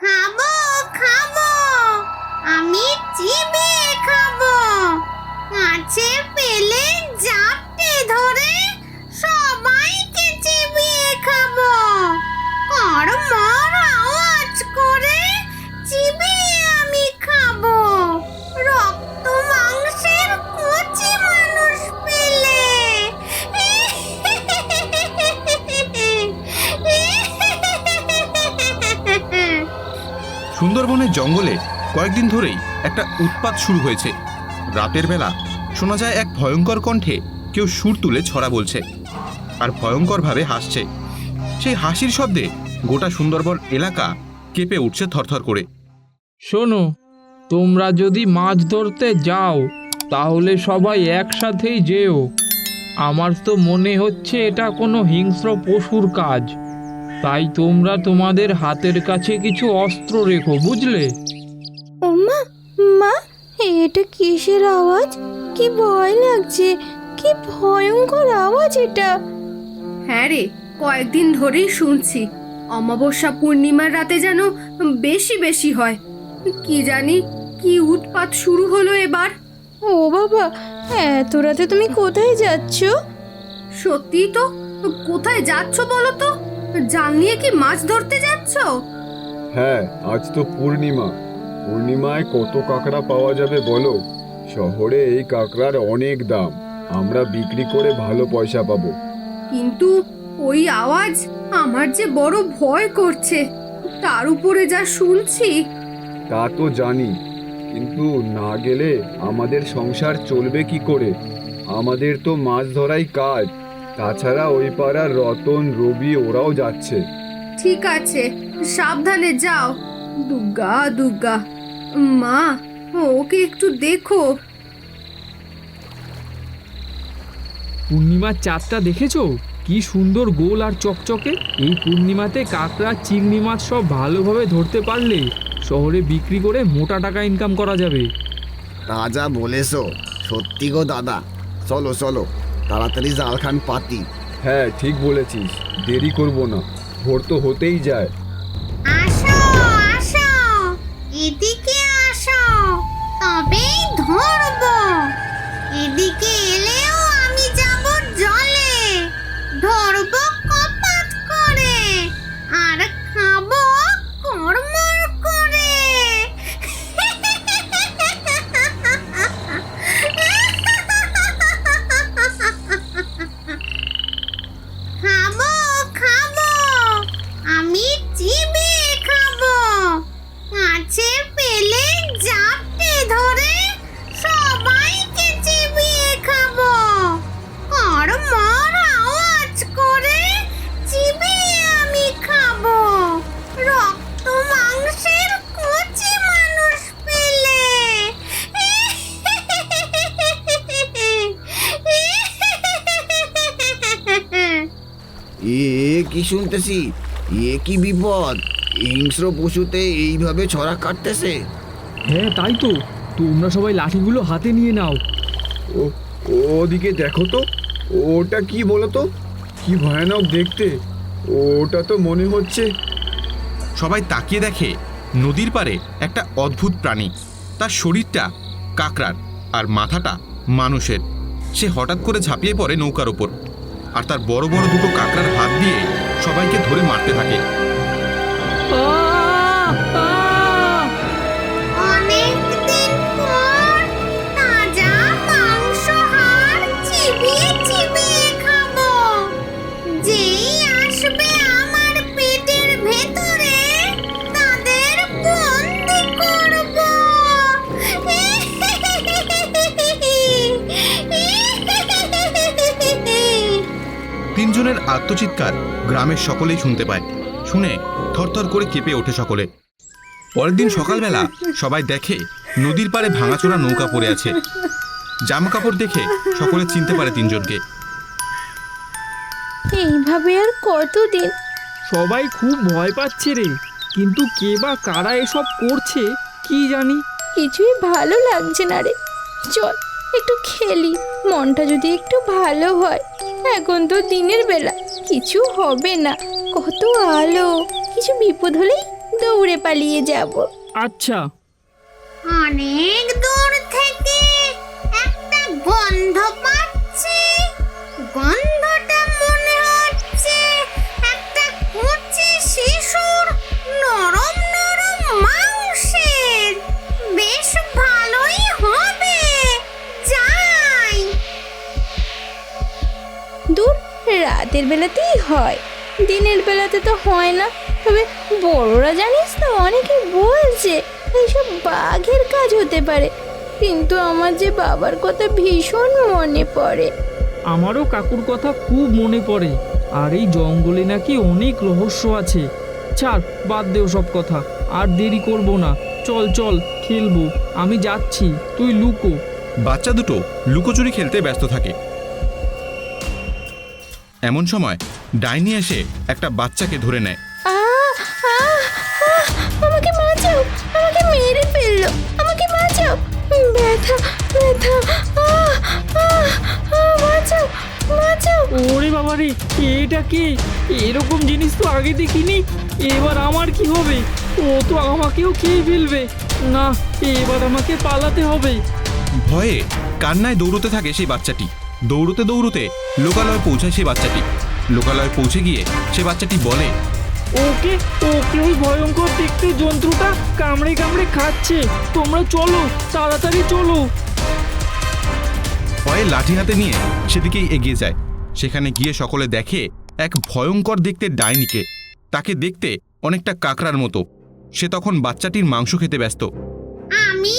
খাব খাব। আমি চিবে খাব। কাছে পেলে জাপটে ধরে সবাইকে চিবিয়ে খাব। আর সুন্দরবনের জঙ্গলে কয়েকদিন ধরেই একটা উৎপাত শুরু হয়েছে। রাতের বেলা শোনা যায় এক ভয়ঙ্কর কণ্ঠে কেউ সুর তুলে ছড়া বলছে। আর ভয়ঙ্করভাবে হাসছে। সেই হাসির শব্দে গোটা সুন্দরবন এলাকা কেঁপে উঠছে থরথর করে। শোনো, তোমরা যদি মাছ ধরতে যাও, তাহলে সবাই একসাথেই যেও। আমার তো মনে হচ্ছে এটা কোনো হিংস্র পশুর কাজ। তাই তোমরা তোমাদের হাতের কাছে কিছু অস্ত্র রেখো বুঝলে? ওমা মা এটা কিসের আওয়াজ? কি ভয় লাগছে কি ভয়ঙ্কর আওয়াজ এটা। হ্যাঁ রে কয়েকদিন ধরেই শুনছি অমাবস্যা পূর্ণিমার রাতে যেন বেশি বেশি হয়। কি জানি কি উৎপাত শুরু হলো এবার। ও বাবা এত রাতে তুমি কোথায় যাচ্ছ? সত্যি তো কোথায় যাচ্ছ বলো তো? জাল নিয়ে কি মাছ ধরতে যাচ্ছ? হ্যাঁ আজ তো পূর্ণিমা। পূর্ণিমায় কত কাঁকড়া পাওয়া যাবে বলো? শহরে এই কাঁকড়ার অনেক দাম। আমরা বিক্রি করে ভালো পয়সা পাবো। কিন্তু ওই আওয়াজ আমার যে বড় ভয় করছে। তার উপরে যা শুনছি। তা তো জানি। কিন্তু না গেলে আমাদের সংসার চলবে কি করে? আমাদের তো মাছ ধরাই কাজ। তাছাড়া ওই পাড়ার রতন রবি ওরাও যাচ্ছে। ঠিক আছে সাবধানে যাও। দুর্গা দুর্গা। মা ওকে একটু দেখো। পূর্ণিমার চাঁদটা দেখেছ? কি সুন্দর গোল আর চকচকে। এই পূর্ণিমাতে কাঁকড়া চিংড়ি মাছ সব ভালোভাবে ধরতে পারলে শহরে বিক্রি করে মোটা টাকা ইনকাম করা যাবে। তা যা বলেছ। সত্যি গো দাদা। চলো চলো। তাড়াতাড়ি জালখান পাতি। হ্যাঁ ঠিক বলেছিস। দেরি করব না। ভোর তো হতেই যায়। আসো আসো। এদিকে আসো। তবেই ধরবো। এদিকে এলেও কি শুনতেছি এ কি বিপদ? হিংস্র পশুতে এইভাবে ছড়া কাটতেছে। হ্যাঁ তাই তো। তোমরা সবাই লাঠিগুলো হাতে নিয়ে নাও। ও ওদিকে দেখো তো। ওটা কি বলো তো কি ভয়ানক দেখতে। ওটা তো মনে হচ্ছে। সবাই তাকিয়ে দেখে নদীর পাড়ে একটা অদ্ভুত প্রাণী। তার শরীরটা কাকড়ার আর মাথাটা মানুষের। সে হঠাৎ করে ঝাঁপিয়ে পড়ে নৌকার ওপর আর তার বড় বড় দুটো কাকড়ার হাত দিয়ে সবাইকে ধরে মারতে থাকে। অনেক তিনজনের আত্মচিৎকার গ্রামের সকলেই শুনতে পায়। শুনে থরথর করে কেঁপে ওঠে সকলে। পরের দিন সকালবেলা সবাই দেখে নদীর পাড়ে ভাঙাচোরা নৌকা পড়ে আছে। জামা কাপড় দেখে সকলে চিনতে পারে তিনজনকে। এইভাবে আর কতদিন? সবাই খুব ভয় পাচ্ছে রে। কিন্তু কে বা কারা এসব করছে কি জানি? কিছুই ভালো লাগছে না রে। চল একটু খেলি। মনটা যদি একটু ভালো হয় এখন তো দিনের বেলা কিছু হবে না। কত আলো কিছু বিপদ হলেই দৌড়ে পালিয়ে যাব। আচ্ছা। অনেক দূর থেকে একটা গন্ধ পাচ্ছি। গন্ধটা রাতের বেলাতেই হয়। দিনের বেলাতে তো হয় না। তবে বড়রা জানিস তো অনেকে বলছে এইসব বাঘের কাজ হতে পারে। কিন্তু আমার যে বাবার কথা ভীষণ মনে পড়ে। আমারও কাকুর কথা খুব মনে পড়ে। আর এই জঙ্গলে নাকি অনেক রহস্য আছে। ছাড় বাদ দেও সব কথা। আর দেরি করব না। চল চল খেলব। আমি যাচ্ছি। তুই লুকো। বাচ্চা দুটো লুকোচুরি খেলতে ব্যস্ত থাকে। এমন সময় ডাইনি এসে একটা বাচ্চাকে ধরে নেয়। আমাকে বাঁচাও আমাকে মেরে ফেলল আমাকে বাঁচাও। ব্যথা ব্যথা বাঁচাও বাঁচাও। ওরে বাবা রে এটা কি? এরকম জিনিস তো আগে দেখিনি। এবার আমার কি হবে? ও তো আমাকেও খেয়ে ফেলবে। না এবার আমাকে পালাতে হবে। ভয়ে কান্নায় দৌড়তে থাকে সেই বাচ্চাটি। দৌড়তে দৌড়তে লোকালয়ে পৌঁছায় সেই বাচ্চাটি। লোকালয়ে পৌঁছে গিয়ে সে বাচ্চাটি বলে ওকে ওকে ওই ভয়ঙ্কর দেখতে জন্তুটা কামড়ে কামড়ে খাচ্ছে। তোমরা চলো তাড়াতাড়ি চলো। ভয়ে লাঠি হাতে নিয়ে সেদিকেই এগিয়ে যায়। সেখানে গিয়ে সকলে দেখে এক ভয়ঙ্কর দেখতে ডাইনিকে। তাকে দেখতে অনেকটা কাকড়ার মতো। সে তখন বাচ্চাটির মাংস খেতে ব্যস্ত। আমি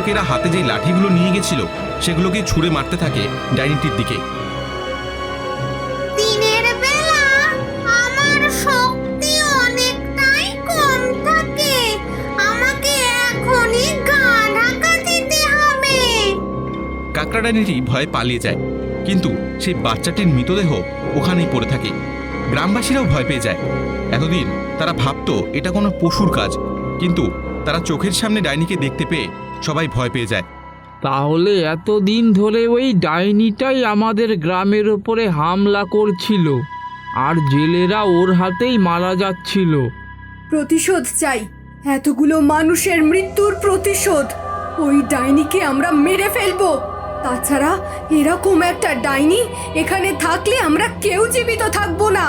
লোকেরা হাতে যে লাঠিগুলো নিয়ে গেছিল সেগুলোকে ছুঁড়ে মারতে থাকে ডাইনিটির দিকে। দিনের বেলা আমার শক্তি অনেকটাই কম থাকে। আমাকে এখনই গা ঢাকা দিতে হবে। কাকড়া ডাইনিটি ভয়ে পালিয়ে যায় কিন্তু সেই বাচ্চাটির মৃতদেহ ওখানেই পড়ে থাকে। গ্রামবাসীরাও ভয় পেয়ে যায়। এতদিন তারা ভাবতো এটা কোনো পশুর কাজ কিন্তু তারা চোখের সামনে ডাইনিকে দেখতে পেয়ে সবাই ভয় পেয়ে যায়। তাহলে এতদিন ধরে ওই ডাইনিটাই আমাদের গ্রামের ওপরে হামলা করছিল আর জেলেরা ওর হাতেই মারা যাচ্ছিল। প্রতিশোধ চাই এতগুলো মানুষের মৃত্যুর প্রতিশোধ। ওই ডাইনিকে আমরা মেরে ফেলব। তাছাড়া এরকম একটা ডাইনি এখানে থাকলে আমরা কেউ জীবিত থাকব না।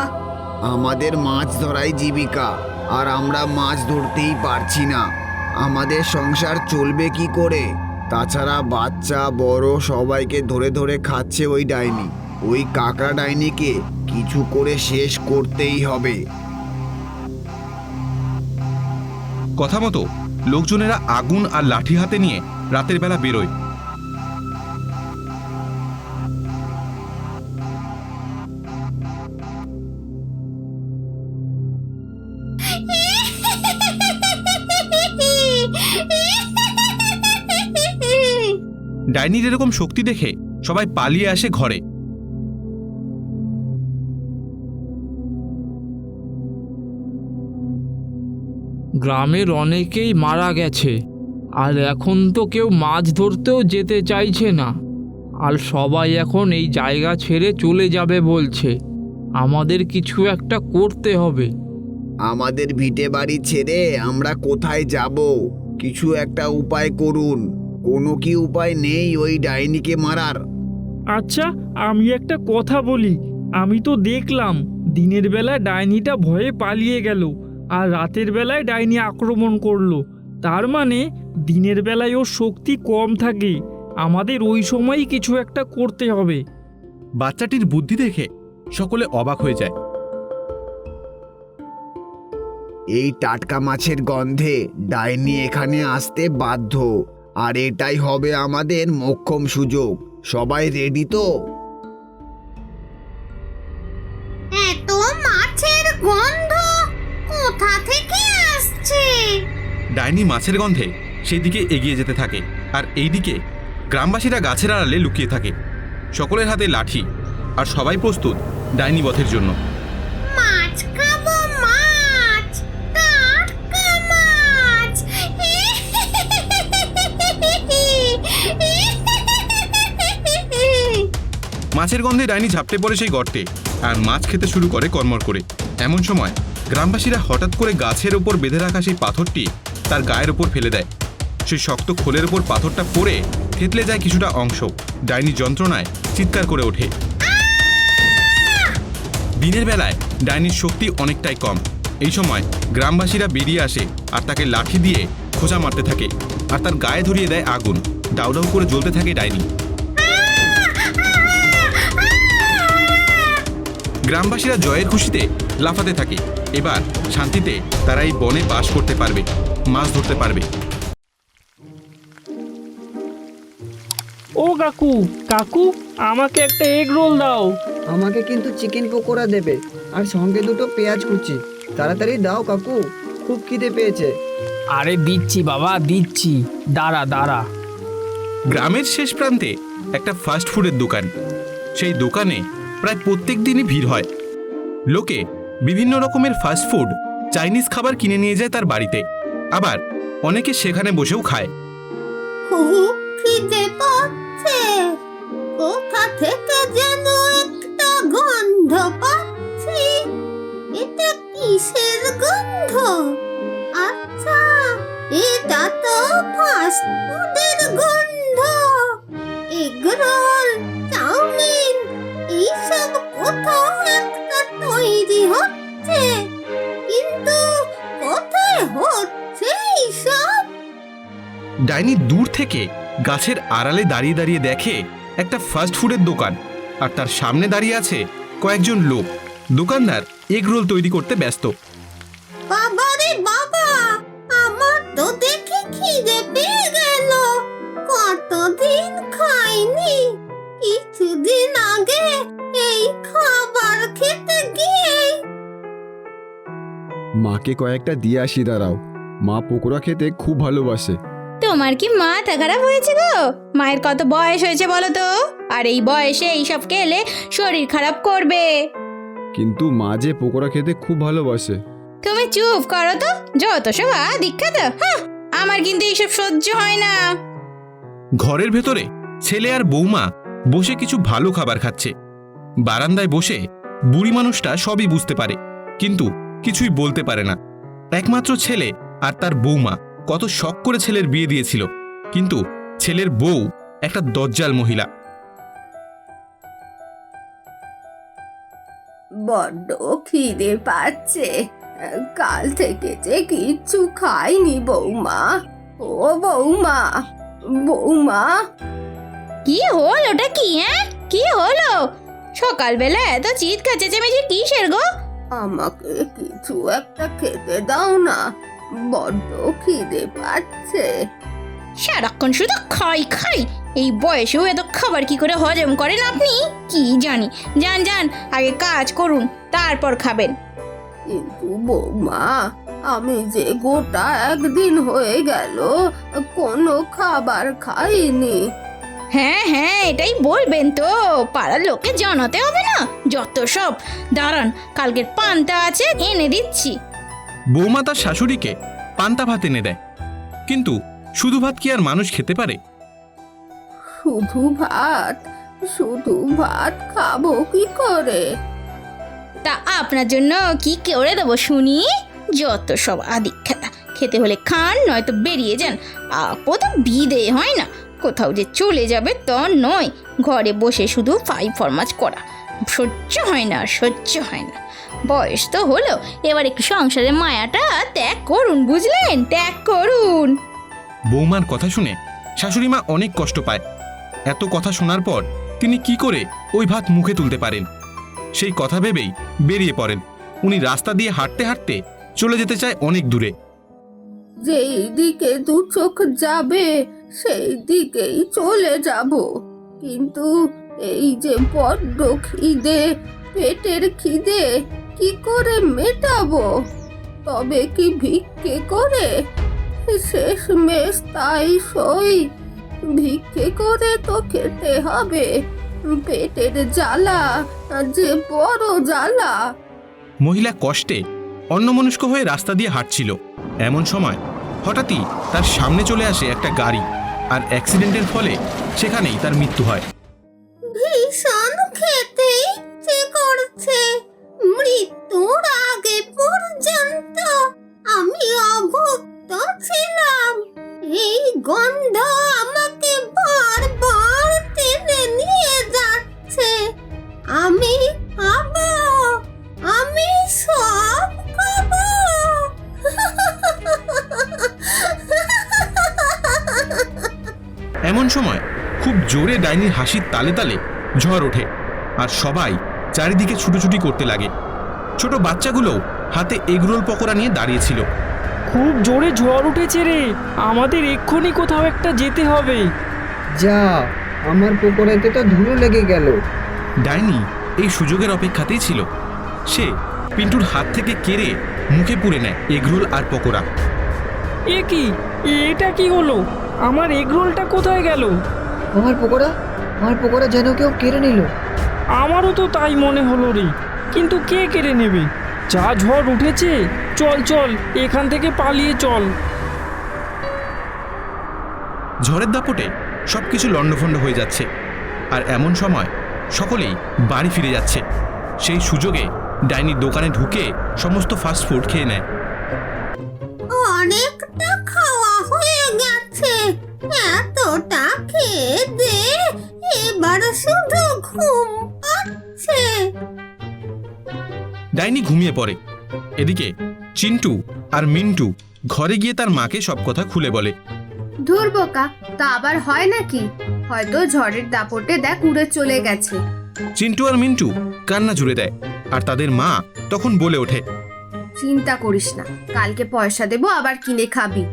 আমাদের মাছ ধরাই জীবিকা আর আমরা মাছ ধরতেই পারছি না। আমাদের সংসার চলবে কি করে? তাছাড়া বাচ্চা, বড় সবাইকে ধরে ধরে খাচ্ছে ওই ডাইনি। ওই কাকড়া ডাইনিকে কিছু করে শেষ করতেই হবে। কথা মতো, লোকজনেরা আগুন আর লাঠি হাতে নিয়ে রাতের বেলা বেরোয়। ডাইনির এরকম শক্তি দেখে সবাই পালিয়ে আসে ঘরে। গ্রামের অনেকেই মারা গেছে আর এখন তো কেউ মাছ ধরতেও যেতে চাইছে না। আর সবাই এখন এই জায়গা ছেড়ে চলে যাবে বলছে। আমাদের কিছু একটা করতে হবে। আমাদের ভিটে বাড়ি ছেড়ে আমরা কোথায় যাব? কিছু একটা উপায় করুন। কোনো কি উপায় নেই ওই ডাইনিকে মারার। আচ্ছা আমি একটা কথা বলি। আমি তো দেখলাম দিনের বেলা ডাইনিটা ভয়ে পালিয়ে গেল আর রাতের বেলায় ডাইনি আক্রমণ করল। তার মানে দিনের বেলায় ওর শক্তি কম থাকে। আমাদের ওই সময়ই কিছু একটা করতে হবে। বাচ্চাটির বুদ্ধি দেখে সকলে অবাক হয়ে যায়। এই টাটকা মাছের গন্ধে ডাইনি এখানে আসতে বাধ্য। আর এটাই হবে আমাদের মোক্ষম সুযোগ। সবাই রেডি তো? এত মাছের গন্ধ কোথা থেকে আসছে? ডাইনি মাছের গন্ধে সেদিকে এগিয়ে যেতে থাকে আর এইদিকে গ্রামবাসীরা গাছের আড়ালে লুকিয়ে থাকে। সকলের হাতে লাঠি আর সবাই প্রস্তুত ডাইনি পথের জন্য। মাছের গন্ধে ডাইনি ঝাপটে পড়ে সেই গর্তে আর মাছ খেতে শুরু করে কর্মর করে। এমন সময় গ্রামবাসীরা হঠাৎ করে গাছের ওপর বেঁধে রাখা সেই পাথরটি তার গায়ের ওপর ফেলে দেয়। সেই শক্ত খোলের ওপর পাথরটা পড়ে থেতলে যায় কিছুটা অংশ। ডাইনি যন্ত্রণায় চিৎকার করে ওঠে। দিনের বেলায় ডাইনির শক্তি অনেকটাই কম। এই সময় গ্রামবাসীরা বেরিয়ে আসে আর তাকে লাঠি দিয়ে খোঁজা মারতে থাকে। আর তার গায়ে ধরিয়ে দেয় আগুন। দাউ করে জ্বলতে থাকে ডাইনি। গ্রামবাসীরা জয়ের খুশিতে লাফাতে থাকে। এবার শান্তিতে তারা এই বনে বাস করতে পারবে মাছ ধরতে পারবে। ও কাকু কাকু আমাকে একটা এগ রোল দাও। আমাকে কিন্তু চিকেন পকোড়া দেবে আর সঙ্গে দুটো পেঁয়াজ কুচি। তাড়াতাড়ি দাও কাকু খুব খিদে পেয়েছে। আরে দিচ্ছি বাবা দিচ্ছি। দাঁড়া দাঁড়া। গ্রামের শেষ প্রান্তে একটা ফাস্ট ফুডের দোকান। সেই দোকানে প্রায় প্রত্যেক দিনই ভিড় হয়। লোকে বিভিন্ন রকমের ফাস্ট ফুড চাইনিজ খাবার কিনে নিয়ে যায় তার বাড়িতে। আবার অনেকে সেখানে বসেও খায়। খুব ডাইনি দূর থেকে গাছের আড়ালে দাঁড়িয়ে দাঁড়িয়ে দেখে একটা ফাস্ট ফুডের দোকান। আর তার সামনে দাঁড়িয়ে আছে কয়েকজন লোক। দোকানদার এগ রোল তৈরি করতে ব্যস্ত। বাবারে বাবা আমার তো দেখে খিদে পেয়ে গেল। কতদিন খাইনি? কিছুদিন আগে এই খাবার খেতে গিয়ে। মাকে কয়েকটা দিয়ে আসি দাঁড়াও। মা পকোড়া খেতে খুব ভালোবাসে। তোমার কি মাথা খারাপ হয়েছে গো? মায়ের কত বয়স হয়েছে বলো তো? আর এই বয়সে এইসব খেলে শরীর খারাপ করবে। কিন্তু মা যে পকোড়া খেতে খুব ভালোবাসে। তুমি চুপ করো তো যত সব দীক্ষা তো আমার কিন্তু এইসব সহ্য হয় না। ঘরের ভেতরে ছেলে আর বৌমা বসে কিছু ভালো খাবার খাচ্ছে। বারান্দায় বসে বুড়ি মানুষটা সবই বুঝতে পারে কিন্তু কিছুই বলতে পারে না। একমাত্র ছেলে আর তার বৌমা। কত শখ করে ছেলের বিয়ে দিয়েছিল। কিন্তু ছেলের বউ একটা দজ্জাল মহিলা। বড্ড খিদে পাচ্ছে। কাল থেকে যে কিচ্ছু খাইনি বৌমা ও বৌমা বৌমা কি হল ওটা কি হ্যাঁ? কি হলো? সকালবেলা এত চিৎকার চেঁচামেচি কিসের গো? আমাকে কিছু একটা খেতে দাও না। বড্ড খিদে পাচ্ছে। সারাক্ষণ শুধু খাই খাই। এই বয়সেও এত খাবার কি করে হজম করেন আপনি? কি জানি। যান যান আগে কাজ করুন তারপর খাবেন। কিন্তু বৌমা আমি যে গোটা একদিন হয়ে গেল কোনো খাবার খাইনি। হ্যাঁ হ্যাঁ এটাই বলবেন তো। পাড়ার লোকে জানাতে হবে না। যত সব। দাঁড়ান কালকের পান্তা আছে এনে দিচ্ছি। বৌমা তার শাশুড়িকে পান্তা ভাত এনে দেয়। কিন্তু শুধু ভাত কি আর মানুষ খেতে পারে? শুধু ভাত শুধু ভাত খাব কি করে? তা আপনার জন্য কি করে দেবো শুনি? যত সব আদিক খেতা খেতে হলে খান নয়তো বেরিয়ে যান। আপদ বিদে হয় না কোথাও যে চলে যাবে তা নয়। ঘরে বসে শুধু ফাই ফরমাজ করা সহ্য হয় না সহ্য হয় না। বয়স তো হলো এবার একটু সংসারের মায়াটা ত্যাগ করুন বুঝলেন? ত্যাগ করুন। বৌমার কথা শুনে শাশুড়ি মা অনেক কষ্ট পায়। এত কথা শোনার পর তিনি কি করে ওই ভাত মুখে তুলতে পারেন? সেই কথা ভেবেই বেরিয়ে পড়েন। উনি রাস্তা দিয়ে হাঁটতে হাঁটতে চলে যেতে চায় অনেক দূরে। যেই দিকে দু চোখ যাবে সেই দিকেই চলে যাব। কিন্তু এই যে বড্ড খিদে পেটের খিদে কি করে মেটাবো? তবে কি ভিক্ষে করে? শেষ মেশ তাই সই। ভিক্ষে করে তো খেতে হবে। পেটের জ্বালা যে বড় জ্বালা। মহিলা কষ্টে অন্যমনস্ক হয়ে রাস্তা দিয়ে হাঁটছিল। এমন সময় হঠাৎই তার সামনে চলে আসে একটা গাড়ি আর অ্যাক্সিডেন্টের ফলে সেখানেই তার মৃত্যু হয়। ভীষণ পর্যন্ত আমি অভুক্ত ছিলাম। এই গন্ধ আমাকে বারবার টেনে নিয়ে যাচ্ছে। আমি খাব আমি সব খাব এমন সময় খুব জোরে ডাইনির হাসির তালে তালে ঝড় ওঠে, আর সবাই চারিদিকে ছুটোছুটি করতে লাগে। ছোট বাচ্চাগুলোও হাতে এগরোল পকোড়া নিয়ে দাঁড়িয়েছিল। খুব জোরে ঝড় উঠেছে রে। আমাদের এক্ষুনি কোথাও একটা যেতে হবে। যা আমার পকোড়াতে তো ধুলো লেগে গেল। ডাইনি এই সুযোগের অপেক্ষাতেই ছিল। সে পিন্টুর হাত থেকে কেড়ে মুখে পুরে নেয় এগরোল আর পকোড়া। এ কি? এটা কি হলো? আমার এগরোলটা কোথায় গেল? আমার পকোড়া? আমার পকোড়া যেন কেউ কেড়ে নিল। আমারও তো তাই মনে হলো রে। কিন্তু কে কেড়ে নেবে? যা ঝড় উঠেছে চল চল এখান থেকে পালিয়ে চল। ঝড়ের দাপটে সবকিছু লণ্ডভণ্ড হয়ে যাচ্ছে আর এমন সময় সকলেই বাড়ি ফিরে যাচ্ছে। সেই সুযোগে ডাইনির দোকানে ঢুকে সমস্ত ফাস্ট ফুড খেয়ে নেয়। অনেকটা খাওয়া হয়ে গেছে। এতটা খেয়ে দে এবার শুধু ঘুম ডাইনি ঘুমিয়ে পড়ে। এদিকে চিন্টু আর মিন্টু ঘরে গিয়ে তার মাকে সব কথা খুলে বলে। ধুর বোকা তা আবার হয় নাকি? হয়তো ঝড়ের দাপটে দেখ উড়ে চলে গেছে। চিন্টু আর মিন্টু কান্না জুড়ে দেয় আর তাদের মা তখন বলে ওঠে চিন্তা করিস না কালকে পয়সা দেবো আবার কিনে খাবি।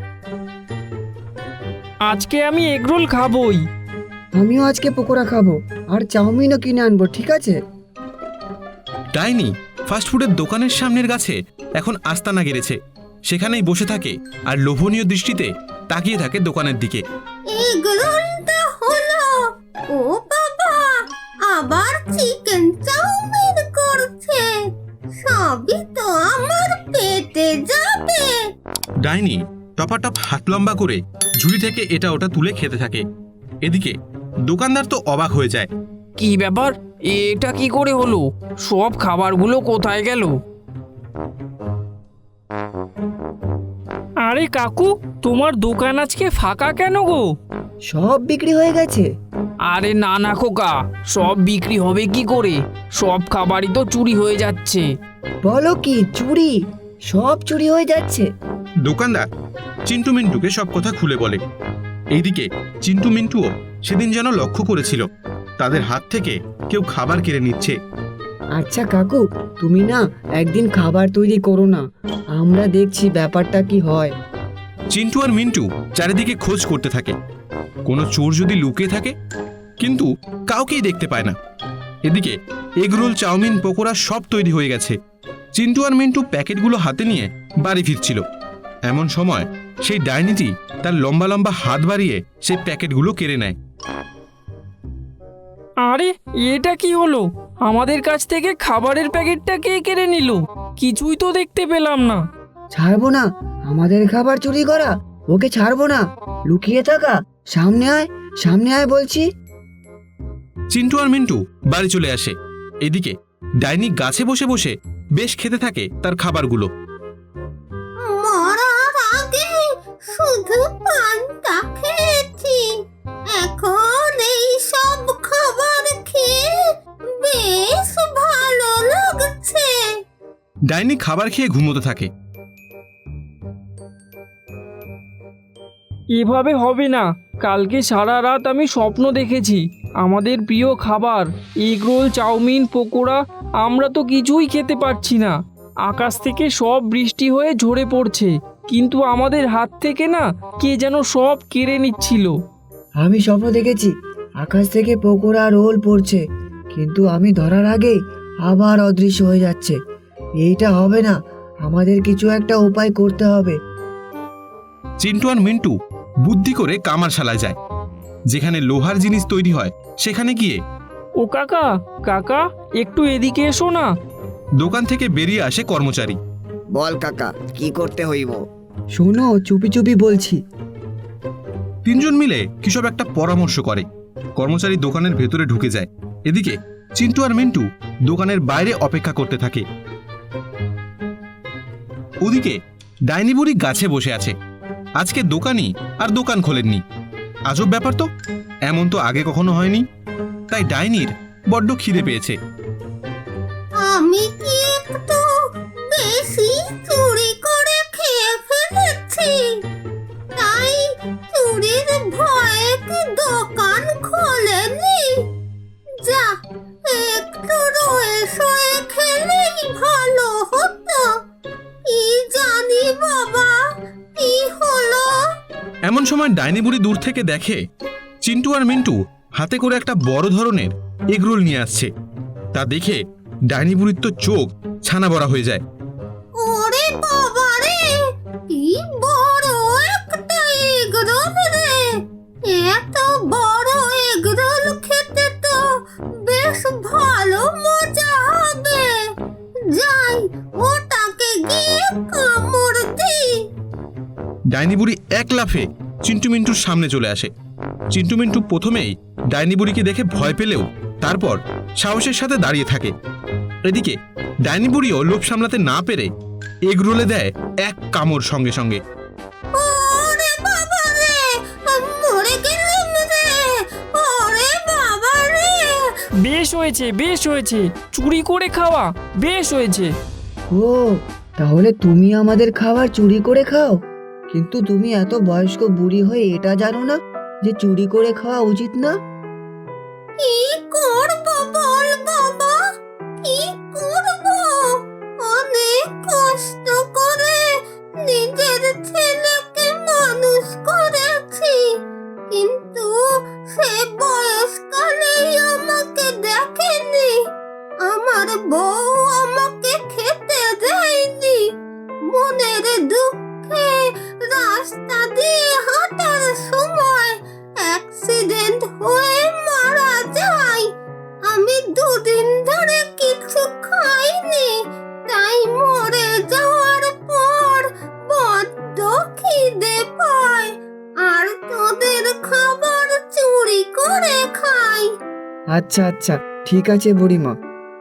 আজকে আমি এগরোল খাবই। আমিও আজকে পকোড়া খাব আর চাউমিনও কিনে আনব ঠিক আছে? ডাইনি ফাস্টফুডের দোকানের সামনের গাছে এখন আস্তানা গেড়েছে। সেখানেই বসে থাকে আর লোভনীয় দৃষ্টিতে তাকিয়ে থাকে দোকানের দিকে। হলো। ও বাবা আবার চিকেন চাউমিন করছে। সবই তো আমার পেটে যাবে। ডাইনি টপাটপ হাত লম্বা করে ঝুড়ি থেকে এটা ওটা তুলে খেতে থাকে। এদিকে দোকানদার তো অবাক হয়ে যায়। কি ব্যাপার? এটা কি করে হলো? সব খাবারগুলো কোথায় গেল? আরে কাকু তোমার দোকান আজকে ফাঁকা কেন গো? সব বিক্রি হয়ে গেছে। আরে না না খোকা সব বিক্রি হবে কি করে? সব খাবারই তো চুরি হয়ে যাচ্ছে। বলো কি চুরি? সব চুরি হয়ে যাচ্ছে। দোকানদার চিন্টু মিন্টুকে সব কথা খুলে বলে। এইদিকে চিন্টু মিন্টুও সেদিন যেন লক্ষ্য করেছিল। তাদের হাত থেকে কেউ খাবার কেড়ে নিচ্ছে। আচ্ছা কাকু তুমি না একদিন খাবার তৈরি করো না। আমরা দেখছি ব্যাপারটা কি হয়। চিন্টু আর মিন্টু চারিদিকে খোঁজ করতে থাকে। কোনো চোর যদি লুকিয়ে থাকে কিন্তু কাউকেই দেখতে পায় না। এদিকে এগরোল চাউমিন পকোড়া সব তৈরি হয়ে গেছে। চিন্টু আর মিন্টু প্যাকেটগুলো হাতে নিয়ে বাড়ি ফিরছিল। এমন সময় সেই ডাইনিটি তার লম্বা লম্বা হাত বাড়িয়ে সেই প্যাকেটগুলো কেড়ে নেয়। আরে এটা কি হলো? আমাদের কাছ থেকে খাবারের প্যাকেটটা কে কেড়ে নিল? কিছুই তো দেখতে পেলাম না। ছাড়বো না। আমাদের খাবার চুরি করা। ওকে ছাড়বো না। লুকিয়ে থাকা। সামনে আয়। সামনে আয় বলছি। চিন্টু আর মিন্টু বাড়ি চলে আসে। এদিকে ডাইনি গাছে বসে বসে বেশ খেতে থাকে তার খাবারগুলো। মরার আগে শুধু পান্তা খেয়েছি এখন এই সব খাবার খেয়ে বেশ ভালো লাগছে। ডাইনি খাবার খেয়ে ঘুমোতে থাকে। এভাবে হবে না। কালকে সারা রাত আমি স্বপ্ন দেখেছি। আমাদের প্রিয় খাবার এগরোল চাউমিন পকোড়া আমরা তো কিছুই খেতে পারছি না। আকাশ থেকে সব বৃষ্টি হয়ে ঝরে পড়ছে। কিন্তু আমাদের হাত থেকে না কে যেন সব কেড়ে নিচ্ছিল। আমি স্বপ্ন দেখেছি আকাশ থেকে পকোড়া রোল পড়ছে কিন্তু আমি ধরার আগে আবার অদৃশ্য হয়ে যাচ্ছে। এইটা হবে না আমাদের কিছু একটা উপায় করতে হবে। চিন্টু আর মিন্টু বুদ্ধি করে কামার কামারশালায় যায়। যেখানে লোহার জিনিস তৈরি হয় সেখানে গিয়ে ও কাকা কাকা একটু এদিকে এসো না। দোকান থেকে বেরিয়ে আসে কর্মচারী। বল কাকা কি করতে হইব? শোনো চুপি চুপি বলছি। তিনজন মিলে কিসব একটা পরামর্শ করে। কর্মচারী দোকানের ভেতরে ঢুকে যায়। এদিকে চিন্টু আর মিন্টু দোকানের বাইরে অপেক্ষা করতে থাকে। ওদিকে ডাইনি বুড়ি গাছে বসে আছে। আজকে দোকানই আর দোকান খোলেননি। আজব ব্যাপার তো, এমন তো আগে কখনো হয়নি। তাই ডাইনির বড্ড খিদে পেয়েছে। আমি কি একটু বেশি চুরি করে খেয়ে ফেলেছি। তাই এমন সময় ডাইনি বুড়ি দূর থেকে দেখে চিন্টু আর মিন্টু হাতে করে একটা বড় ধরনের এগরোল নিয়ে আসছে। তা দেখে ডাইনি বুড়ির তো চোখ ছানা বড়া হয়ে যায়। ডাইনি বুড়ি এক লাফে চিন্টু মিন্টুর সামনে চলে আসে। চিন্টু মিন্টু প্রথমেই ডাইনি বুড়িকে দেখে ভয় পেলেও তারপর সাহসের সাথে দাঁড়িয়ে থাকে। এদিকে ডাইনি বুড়িও লোভ সামলাতে না পেরে এগরোলে দেয় এক কামড় সঙ্গে সঙ্গে। বেশ হয়েছে বেশ হয়েছে চুরি করে খাওয়া বেশ হয়েছে। ও তাহলে তুমি আমাদের খাবার চুরি করে খাও? কিন্তু তুমি এত বয়স্ক বুড়ি হয়ে এটা জানো না যে চুরি করে খাওয়া উচিত না? আচ্ছা আচ্ছা ঠিক আছে বুড়িমা।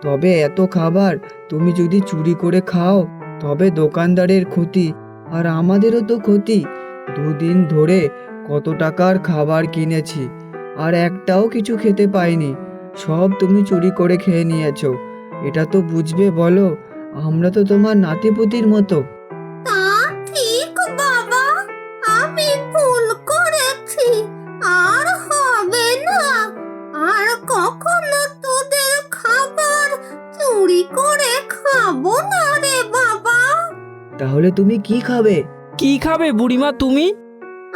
তবে এত খাবার তুমি যদি চুরি করে খাও, তবে দোকানদারের ক্ষতি আর আমাদেরও তো ক্ষতি। দুদিন ধরে কত টাকার খাবার কিনেছি আর একটাও কিছু খেতে পাইনি। সব তুমি চুরি করে খেয়ে নিয়েছো। এটা তো বুঝবে বলো, আমরা তো তোমার নাতিপুতির মতো। তাহলে তুমি কি খাবে? কি খাবে বুড়িমা তুমি?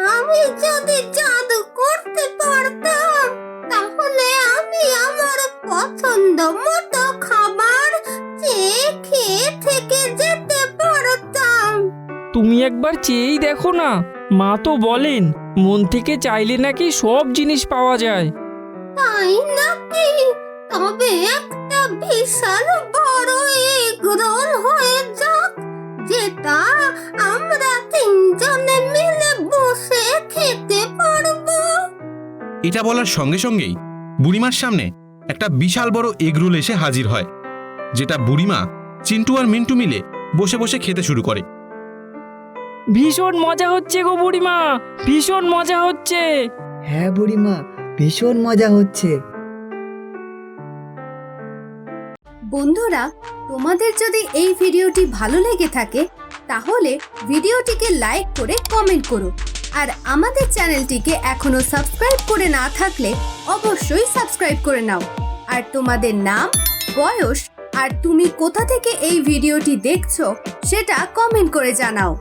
আমি যদি জাদু করতে পারতাম তাহলে আমি আমার পছন্দ মতো খাবার চেয়ে খেয়ে থেকে যেতে পারতাম। তুমি একবার চেয়েই দেখো না। মা তো বলেন মন থেকে চাইলে নাকি সব জিনিস পাওয়া যায়। তাই নাকি? তবে একটা বিশাল বড় এগরোল হয়ে যেটা আমরা তিনজনে মিলে বসে খেতে পারব। এটা বলার সঙ্গে সঙ্গেই বুড়িমার সামনে একটা বিশাল বড় এগরোল এসে হাজির হয় যেটা বুড়িমা চিন্টু আর মিন্টু মিলে বসে বসে খেতে শুরু করে। ভীষণ মজা হচ্ছে গো বুড়িমা ভীষণ মজা হচ্ছে। হ্যাঁ বুড়িমা ভীষণ মজা হচ্ছে। বন্ধুরা, তোমাদের যদি এই ভিডিওটি ভালো লেগে থাকে, তাহলে ভিডিওটিকে লাইক করে কমেন্ট করো। আর আমাদের চ্যানেলটিকে এখনও সাবস্ক্রাইব করে না থাকলে অবশ্যই সাবস্ক্রাইব করে নাও। আর তোমাদের নাম, বয়স, আর তুমি কোথা থেকে এই ভিডিওটি দেখছ, সেটা কমেন্ট করে জানাও।